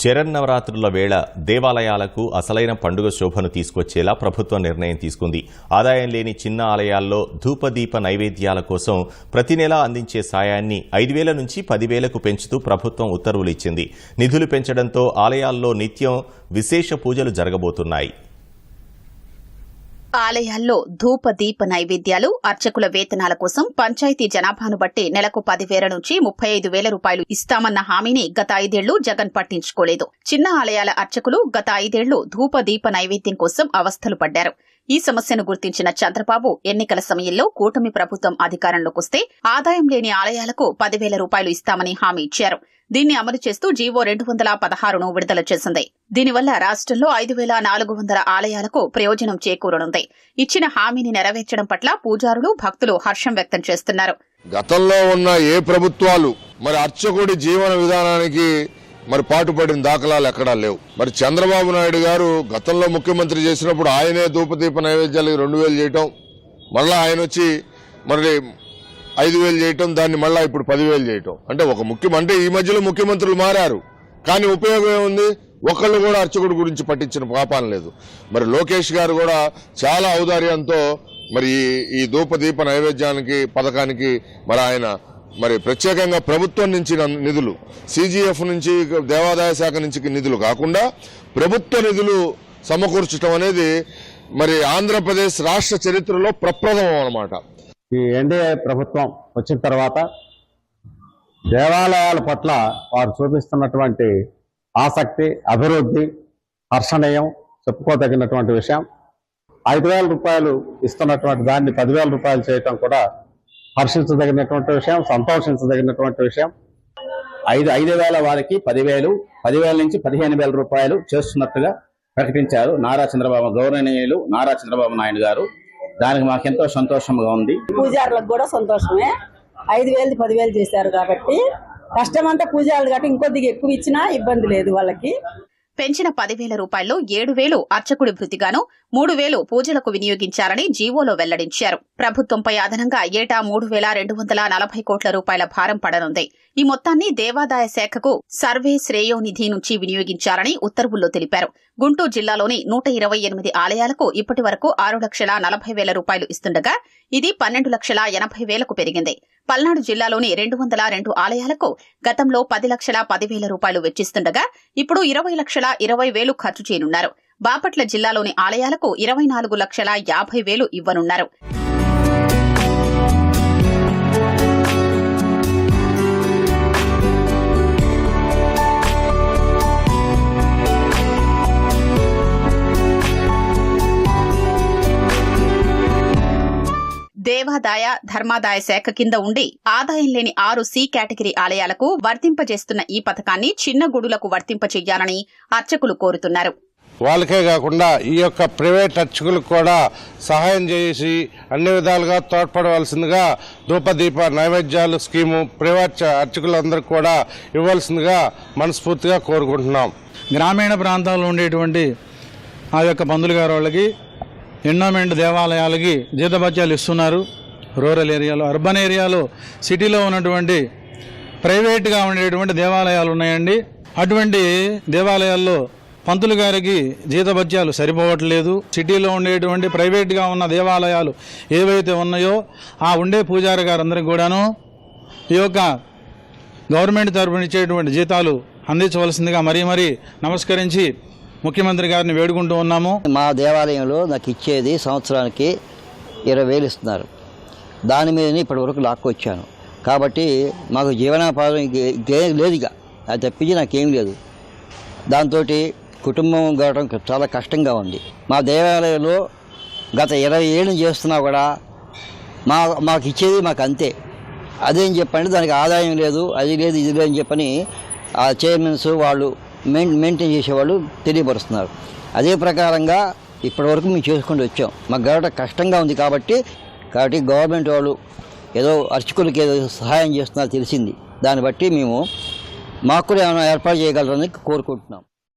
శరన్నవరాత్రుల వేళ దేవాలయాలకు అసలైన పండుగ శోభను తీసుకొచ్చేలా ప్రభుత్వం నిర్ణయం తీసుకుంది. ఆదాయం లేని చిన్న ఆలయాల్లో ధూపదీప నైవేద్యాల కోసం ప్రతి నెలా అందించే సాయాన్ని ఐదు వేల నుంచి పదివేలకు పెంచుతూ ప్రభుత్వం ఉత్తర్వులు ఇచ్చింది. నిధులు పెంచడంతో ఆలయాల్లో నిత్యం విశేష పూజలు జరగబోతున్నాయి. ఆలయాల్లో ధూప దీప నైవేద్యాలు అర్చకుల వేతనాల కోసం పంచాయతీ జనాభాను బట్టి నెలకు పదివేల నుంచి ముప్పై ఐదు వేల రూపాయలు ఇస్తామన్న హామీని గత ఐదేళ్ళు జగన్ పట్టించుకోలేదు. చిన్న ఆలయాల అర్చకులు గత ఐదేళ్ళు ధూప దీప నైవేద్యం కోసం అవస్థలు పడ్డారు. ఈ సమస్యను గుర్తించిన చంద్రబాబు ఎన్నికల సమయంలో కూటమి ప్రభుత్వం అధికారంలోకొస్తే ఆదాయం లేని ఆలయాలకు పదివేల రూపాయలు ఇస్తామని హామీ ఇచ్చారు. దీన్ని అమలు చేస్తూ జీవో రెండు వందల పదహారును విడుదల చేసింది. దీనివల్ల రాష్ట్రంలో ఐదు వేల నాలుగు వందల ఆలయాలకు ప్రయోజనం చేకూరనుంది. ఇచ్చిన హామీని నెరవేర్చడం పట్ల పూజారులు భక్తులు హర్షం వ్యక్తం చేస్తున్నారు. గతంలో ఉన్న ఏ ప్రభుత్వాలు మరి అర్చకుడి జీవన విధానానికి మరి పాటుపడిన దాఖలాలు ఎక్కడా లేవు. మరి చంద్రబాబు నాయుడు గారు గతంలో ముఖ్యమంత్రి చేసినప్పుడు ఆయనే ధూపదీప నైవేద్యాలకు రెండు వేలు చేయటం మళ్ళా ఆయన వచ్చి మరి ఐదు వేలు చేయటం దాన్ని మళ్ళా ఇప్పుడు పదివేలు చేయటం. అంటే ఒక ముఖ్యం అంటే ఈ మధ్యలో ముఖ్యమంత్రులు మారారు. కానీ ఉపయోగం ఏముంది? ఒకళ్ళు కూడా అర్చకుడి గురించి పట్టించిన పాపాన లేదు. మరి లోకేష్ గారు కూడా చాలా ఔదార్యంతో మరి ఈ- ఈ ధూపదీప నైవేద్యానికి పథకానికి మరి ఆయన మరి ప్రత్యేకంగా ప్రభుత్వం నుంచి నిధులు సిజిఎఫ్ నుంచి దేవాదాయ శాఖ నుంచి నిధులు కాకుండా ప్రభుత్వ నిధులు సమకూర్చడం అనేది మరి ఆంధ్రప్రదేశ్ రాష్ట్ర చరిత్రలో ప్రప్రథమం అన్నమాట. ఈ ఎన్డీఏ ప్రభుత్వం వచ్చిన తర్వాత దేవాలయాల పట్ల వారు చూపిస్తున్నటువంటి ఆసక్తి అభివృద్ధి హర్షణీయం చెప్పుకోదగినటువంటి విషయం. ఐదు వేల రూపాయలు ఇస్తున్నటువంటి దాన్ని పదివేల రూపాయలు చేయటం కూడా హర్షించదగినటువంటి విషయం సంతోషించదగినటువంటి విషయం. ఐదు ఐదు వేల వారికి పదివేలు పదివేల నుంచి పదిహేను వేల రూపాయలు చేస్తున్నట్టుగా ప్రకటించారు నారా చంద్రబాబు గౌరవనీయులు నారా చంద్రబాబు నాయుడు గారు. దానికి మాకెంతో సంతోషంగా ఉంది. పూజారులకు కూడా సంతోషమే. ఐదు వేలు పదివేలు చేశారు కాబట్టి కష్టమంతా పూజారులు కాబట్టి ఇంకొద్దిగా ఎక్కువ ఇచ్చినా ఇబ్బంది లేదు వాళ్ళకి. పెంచిన పదివేల రూపాయల్లో ఏడు వేలు అర్చకుడి భృతిగాను మూడు వేలు పూజలకు వినియోగించారని జీవోలో వెల్లడించారు. ప్రభుత్వంపై అదనంగా ఏటా మూడు వేల రెండు వందల నలభై కోట్ల రూపాయల భారం పడనుంది. ఈ మొత్తాన్ని దేవాదాయ శాఖకు సర్వే శ్రేయోనిధి నుంచి వినియోగించారని ఉత్తర్వుల్లో తెలిపారు. గుంటూరు జిల్లాలోని నూట ఇరవై ఎనిమిది ఆలయాలకు ఇప్పటి వరకు ఆరు లక్షల నలభై వేల రూపాయలు ఇస్తుండగా ఇది పన్నెండు లక్షల ఎనభై వేలకు పెరిగింది. పల్నాడు జిల్లాలోని రెండు వందల రెండు ఆలయాలకు గతంలో పది లక్షల పదివేల రూపాయలు వెచ్చిస్తుండగా ఇప్పుడు ఇరవై లక్షల ఇరవై వేలు ఖర్చు చేయనున్నారు. బాపట్ల జిల్లాలోని ఆలయాలకు ఇరవై నాలుగు లక్షల యాభై వేలు ఇవ్వనున్నారు. దేవాదాయ ధర్మాదాయ శాఖ కింద ఉండి ఆదాయం లేని ఆరు సి కేటగిరీ ఆలయాలకు వర్తింపజేస్తున్న ఈ పథకాన్ని చిన్న గుడులకు వర్తింపచేయాలని అర్చకులు కోరుతున్నారు. వాళ్ళకే కాకుండా ఈ యొక్క ప్రైవేట్ అర్చకులకు కూడా సహాయం చేసి అన్ని విధాలుగా తోడ్పడవలసిందిగా ధూపదీప నైవేద్యాలు స్కీము ప్రైవేట్ అర్చకులందరికీ కూడా ఇవ్వాల్సిందిగా మనస్ఫూర్తిగా కోరుకుంటున్నాం. గ్రామీణ ప్రాంతాల్లో ఉండేటువంటి ఆ యొక్క పందులు గారు వాళ్ళకి ఎండోమెంట్ దేవాలయాలకి జీతభత్యాలు ఇస్తున్నారు. రూరల్ ఏరియాలో అర్బన్ ఏరియాలో సిటీలో ఉన్నటువంటి ప్రైవేట్గా ఉండేటువంటి దేవాలయాలు ఉన్నాయండి. అటువంటి దేవాలయాల్లో పంతులు గారికి జీతభత్యాలు సరిపోవట్లేదు. సిటీలో ఉండేటువంటి ప్రైవేట్గా ఉన్న దేవాలయాలు ఏవైతే ఉన్నాయో ఆ ఉండే పూజారి గారందరికీ కూడాను ఈ యొక్క గవర్నమెంట్ తరపున ఇచ్చేటువంటి జీతాలు అందించవలసిందిగా మరీ మరీ నమస్కరించి ముఖ్యమంత్రి గారిని వేడుకుంటూ ఉన్నాము. మా దేవాలయంలో నాకు ఇచ్చేది సంవత్సరానికి ఇరవై వేలు ఇస్తున్నారు. దాని మీదనే ఇప్పటి వరకు లాక్కొచ్చాను. కాబట్టి మాకు జీవనోపాధి ఇంకేం లేదు ఇక. అది తప్పించి నాకేం లేదు. దాంతో కుటుంబం గడవడం చాలా కష్టంగా ఉంది. మా దేవాలయంలో గత ఇరవై ఏళ్ళు చేస్తున్నా కూడా మా మాకు ఇచ్చేది మాకు అంతే అదేం చెప్పండి దానికి ఆదాయం లేదు అది లేదు ఇది లేదు అని చెప్పని ఆ చైర్మన్స్ వాళ్ళు మెయిన్ మెయింటైన్ చేసేవాళ్ళు తెలియపరుస్తున్నారు. అదే ప్రకారంగా ఇప్పటివరకు మేము చేసుకుంటూ వచ్చాం. మాకు గడవడం కష్టంగా ఉంది కాబట్టి కాబట్టి గవర్నమెంట్ వాళ్ళు ఏదో అర్చకులకి ఏదో సహాయం చేస్తున్నారో తెలిసింది. దాన్ని బట్టి మేము మాకు కూడా ఏమైనా ఏర్పాటు చేయగలరని కోరుకుంటున్నాం.